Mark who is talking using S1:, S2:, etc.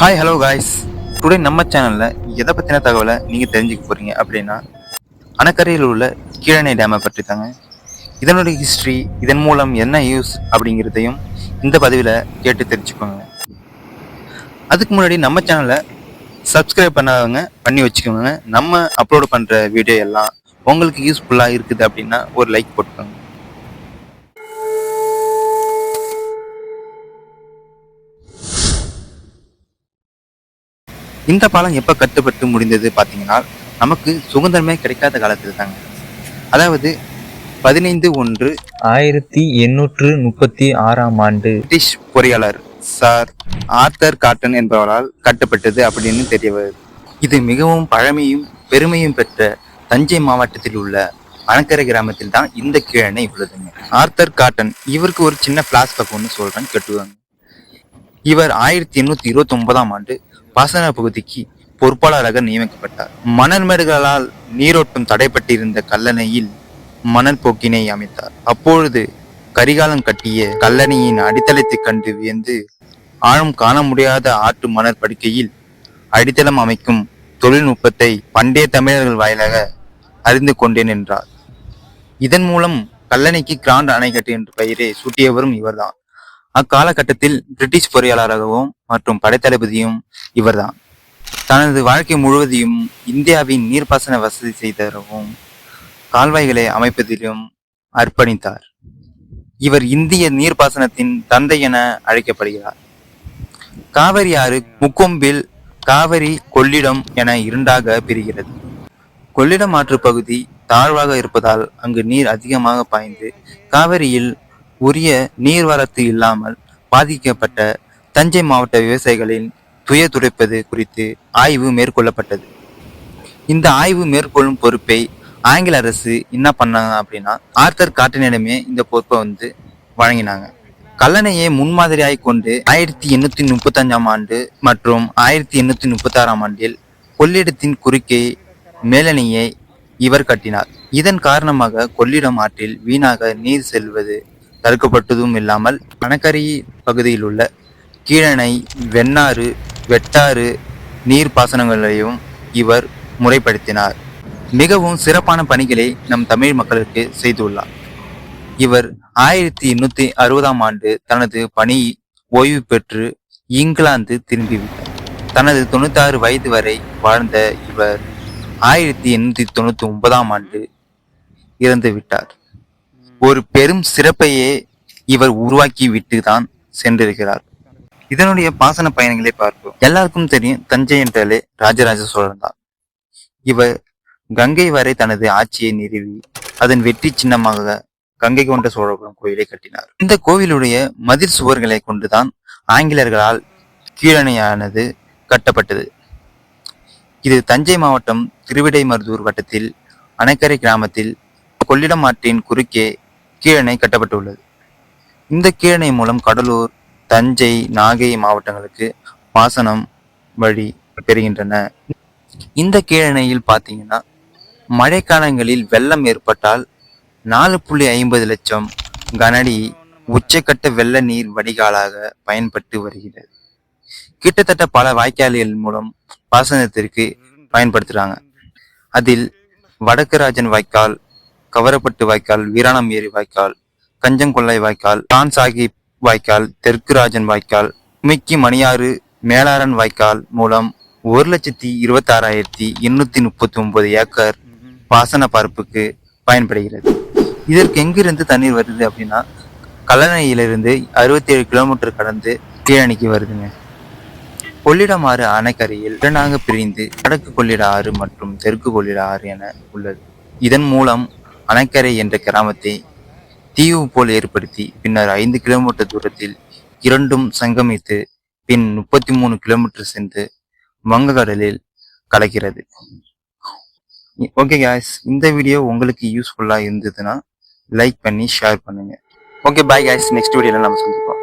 S1: Hi hello guys today நம்ம சேனலில் எதை பற்றின தகவலை நீங்கள் தெரிஞ்சுக்க போகிறீங்க அப்படின்னா அணக்கரையில் உள்ள கீழணை டேமை பற்றி தாங்க. இதனுடைய ஹிஸ்ட்ரி இதன் மூலம் என்ன யூஸ் அப்படிங்கிறதையும் இந்த பதிவில் கேட்டு தெரிஞ்சுக்கோங்க. அதுக்கு முன்னாடி நம்ம சேனலை சப்ஸ்கிரைப் பண்ணாதவங்க பண்ணி வச்சுக்கோங்க. நம்ம அப்லோடு பண்ணுற வீடியோ எல்லாம் உங்களுக்கு யூஸ்ஃபுல்லாக இருக்குது அப்படின்னா ஒரு லைக் போட்டுக்கோங்க. இந்த பாலம் எப்போ கட்டுப்பட்டு முடிந்தது பார்த்தீங்கன்னா நமக்கு சுதந்திரமே கிடைக்காத காலத்தில் தாங்க அதாவது பதினைந்து ஒன்று
S2: ஆயிரத்தி எண்ணூற்று முப்பத்தி ஆறாம் ஆண்டு.
S1: பிரிட்டிஷ் பொறியாளர் சார் ஆர்த்தர் காட்டன் என்பவரால் கட்டப்பட்டது அப்படின்னு தெரிய வருது இது மிகவும் பழமையும் பெருமையும் பெற்ற தஞ்சை மாவட்டத்தில் உள்ள அணக்கரை கிராமத்தில் தான் இந்த கீழணை உள்ளதுங்க. ஆர்த்தர் காட்டன் இவருக்கு ஒரு சின்ன பிளாஸ்பேக் ஒன்று சொல்றேன் கட்டுவாங்க இவர் ஆயிரத்தி எண்ணூத்தி இருபத்தி ஒன்பதாம் ஆண்டு பாசன பகுதிக்கு பொறுப்பாளராக நியமிக்கப்பட்டார். மணல் மேடுகளால் நீரோட்டம் தடைப்பட்டிருந்த கல்லணையில் மணல் போக்கினை அமைத்தார். அப்பொழுது கரிகாலம் கட்டிய கல்லணையின் அடித்தளத்தை கண்டு வியந்து ஆழம் காண முடியாத ஆற்று மணல் படுக்கையில் அடித்தளம் அமைக்கும் தொழில்நுட்பத்தை பண்டைய தமிழர்கள் வாயிலாக அறிந்து கொண்டேன் என்றார். இதன் மூலம் கல்லணைக்கு கிராண்ட் அணைக்கட்டு என்ற பெயரை சூட்டியவரும் இவர்தான். அக்காலகட்டத்தில் பிரிட்டிஷ் பொறியாளராகவும் மற்றும் படைத்தளபதியும் இவர்தான். தனது வாழ்க்கை முழுவதையும் இந்தியாவின் நீர்ப்பாசன வசதி செய்தரவும் கால்வாய்களை அமைப்பதிலும் அர்ப்பணித்தார். இவர் இந்திய நீர்ப்பாசனத்தின் தந்தை என அழைக்கப்படுகிறார். காவிரி ஆறு முக்கொம்பில் காவிரி கொள்ளிடம் என இரண்டாக பிரிகிறது. கொள்ளிடம் ஆற்று பகுதி தாழ்வாக இருப்பதால் அங்கு நீர் அதிகமாக பாய்ந்து காவிரியில் உரிய நீர்வரத்து இல்லாமல் பாதிக்கப்பட்ட தஞ்சை மாவட்ட விவசாயிகளின் துயர் துடைப்பது குறித்து ஆய்வு மேற்கொள்ளப்பட்டது. இந்த ஆய்வு மேற்கொள்ளும் பொறுப்பை ஆங்கில அரசு என்ன பண்ணாங்க அப்படின்னா ஆர்த்தர் காட்டினிடமே இந்த பொறுப்பை வந்து வழங்கினாங்க. கல்லணையை முன்மாதிரியாய் கொண்டு ஆயிரத்தி எண்ணூத்தி முப்பத்தஞ்சாம் ஆண்டு மற்றும் ஆயிரத்தி எண்ணூத்தி முப்பத்தாறாம் ஆண்டில் கொள்ளிடத்தின் குறுக்கே மேலணையை இவர் கட்டினார். இதன் காரணமாக கொள்ளிடம் ஆற்றில் வீணாக நீர் செல்வது தடுக்கப்பட்டதும் இல்லாமல் பணக்கரி பகுதியில் உள்ள கீழணை வெண்ணாறு வெட்டாறு நீர் பாசனங்களையும் இவர் முறைப்படுத்தினார். மிகவும் சிறப்பான பணிகளை நம் தமிழ் மக்களுக்கு செய்துள்ளார். இவர் ஆயிரத்தி எண்ணூத்தி அறுபதாம் ஆண்டு தனது பணி ஓய்வு பெற்று இங்கிலாந்து திரும்பிவிட்டார் தனது தொண்ணூத்தாறு வயது வரை வாழ்ந்த இவர் ஆயிரத்தி எண்ணூத்தி தொண்ணூத்தி ஒன்பதாம் ஆண்டு இறந்து விட்டார். ஒரு பெரும் சிறப்பையே இவர் உருவாக்கி விட்டு தான் சென்றிருக்கிறார். இதனுடைய பாசன பயணங்களை பார்ப்போம். எல்லாருக்கும் தெரியும் தஞ்சை என்றாலே ராஜராஜ சோழன் தான். இவர் கங்கை வரை தனது ஆட்சியை நிறுவி அதன் வெற்றி சின்னமாக கங்கை கொண்ட சோழபுரம் கோயிலை கட்டினார். இந்த கோவிலுடைய மதில் சுவர்களை கொண்டுதான் ஆங்கிலேயர்களால் கீழணையானது கட்டப்பட்டது. இது தஞ்சை மாவட்டம் திருவிடைமருதூர் வட்டத்தில் அணைக்கரை கிராமத்தில் கொள்ளிடம் ஆற்றின் குறுக்கே கீழணை கட்டப்பட்டுள்ளது. இந்த கீழணை மூலம் கடலூர் தஞ்சை நாகை மாவட்டங்களுக்கு பாசனம் வழி பெறுகின்றன. இந்த கீழணையில் பார்த்தீங்கன்னா மழைக்காலங்களில் வெள்ளம் ஏற்பட்டால் நாலு புள்ளி ஐம்பது லட்சம் கனடி உச்சக்கட்ட வெள்ள நீர் வடிகாலாக பயன்பட்டு வருகிறது. கிட்டத்தட்ட பல வாய்க்கால்கள் மூலம் பாசனத்திற்கு பயன்படுத்துறாங்க. அதில் வடக்கு ராஜன் வாய்க்கால் கவரப்பட்டு வாய்க்கால் வீராணம் ஏரி வாய்க்கால் கஞ்சங்கொள்ளை வாய்க்கால் டான் சாஹிப் வாய்க்கால் தெற்கு ராஜன் வாய்க்கால் மிக்கி மணியாறு மேலாரன் வாய்க்கால் மூலம் ஒரு லட்சத்தி இருபத்தாறாயிரத்தி எண்ணூத்தி முப்பத்தி ஒன்பது ஏக்கர் பாசன பரப்புக்கு பயன்படுகிறது. இதற்கு எங்கிருந்து தண்ணீர் வருது அப்படின்னா கல்லணையிலிருந்து அறுபத்தி ஏழு கிலோமீட்டர் கடந்து கீழணிக்கு வருதுங்க. கொள்ளிடம் ஆறு அணைக்கரையில் இரண்டாக பிரிந்து வடக்கு கொள்ளிட ஆறு மற்றும் தெற்கு கொள்ளிட ஆறு என உள்ளது. இதன் மூலம் அணைக்கரை என்ற கிராமத்தை தீவு போல் ஏற்படுத்தி பின்னர் ஐந்து கிலோமீட்டர் தூரத்தில் இரண்டும் சங்கமித்து பின் முப்பத்தி மூணு கிலோமீட்டர் சென்று வங்கக்கடலில் கலக்கிறது. ஓகே கேஸ் இந்த வீடியோ உங்களுக்கு யூஸ்ஃபுல்லாக இருந்ததுன்னா லைக் பண்ணி ஷேர் பண்ணுங்க. ஓகே பாய் கேஸ் நெக்ஸ்ட் வீடியோவில் நம்ம சந்திப்போம்.